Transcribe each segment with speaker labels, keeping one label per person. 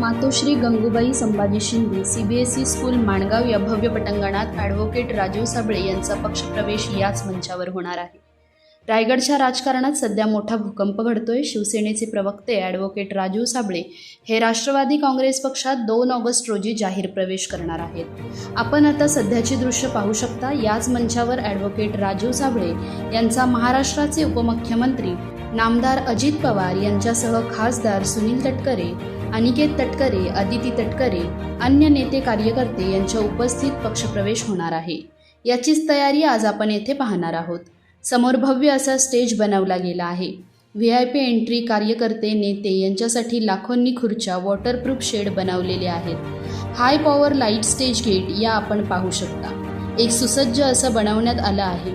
Speaker 1: मातोश्री Gangubai Sambhaji Shinde CBSE school Mangaon या भव्य पटांगणात ॲडव्होकेट राजीव साबळे यांचा पक्षप्रवेश याच मंचावर होणार आहे. रायगडच्या राजकारणात सध्या मोठा भूकंप घडतोय. शिवसेनेचे प्रवक्ते ॲडव्होकेट राजीव साबळे हे राष्ट्रवादी काँग्रेस पक्षात दोन ऑगस्ट रोजी जाहीर प्रवेश करणार आहेत. आपण आता सध्याची दृश्य पाहू शकता याच मंचावर ॲडव्होकेट राजीव साबळे यांचा महाराष्ट्राचे उपमुख्यमंत्री नामदार अजित पवार यांच्यासह खासदार सुनील तटकरे अनिकेत तटकरे अदिती तटकरे अन्य नेते कार्यकर्ते यांच्या उपस्थित पक्षप्रवेश होणार आहे. याचीच तयारी आज आपण येथे पाहणार आहोत. समोर भव्य असा स्टेज बनवला गेला आहे. व्ही आय पी एंट्री कार्यकर्ते नेते यांच्यासाठी लाखोंनी खुर्च्या वॉटरप्रूफ शेड बनवलेले आहेत. High power light stage gate या आपण पाहू शकता. एक सुसज्ज असं बनवण्यात आलं आहे.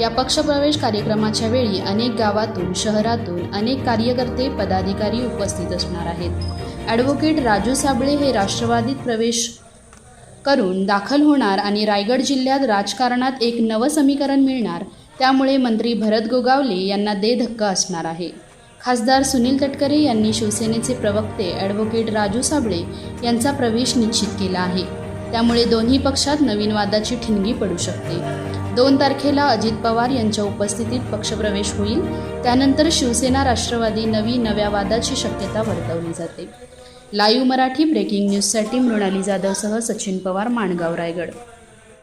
Speaker 1: या पक्षप्रवेश कार्यक्रमाच्या वेळी अनेक गावातून शहरातून अनेक कार्यकर्ते पदाधिकारी उपस्थित असणार आहेत. ॲडव्होकेट राजू साबळे हे राष्ट्रवादीत प्रवेश करून दाखल होणार आणि रायगड जिल्ह्यात राजकारणात एक नवं समीकरण मिळणार त्यामुळे मंत्री भरत गोगावले यांना दे धक्का असणार आहे. खासदार सुनील तटकरे यांनी शिवसेनेचे प्रवक्ते ॲडव्होकेट राजू साबळे यांचा प्रवेश निश्चित केला आहे. त्यामुळे दोन्ही पक्षात नवीन वादाची ठिणगी पडू शकते. दोन तारखेला अजित पवार यांच्या उपस्थितीत पक्षप्रवेश होईल. त्यानंतर शिवसेना राष्ट्रवादी नवी नव्या वादाची शक्यता वर्तवली जाते. लाईव्ह मराठी ब्रेकिंग न्यूजसाठी मृणाली जाधवसह सचिन पवार माणगाव रायगड.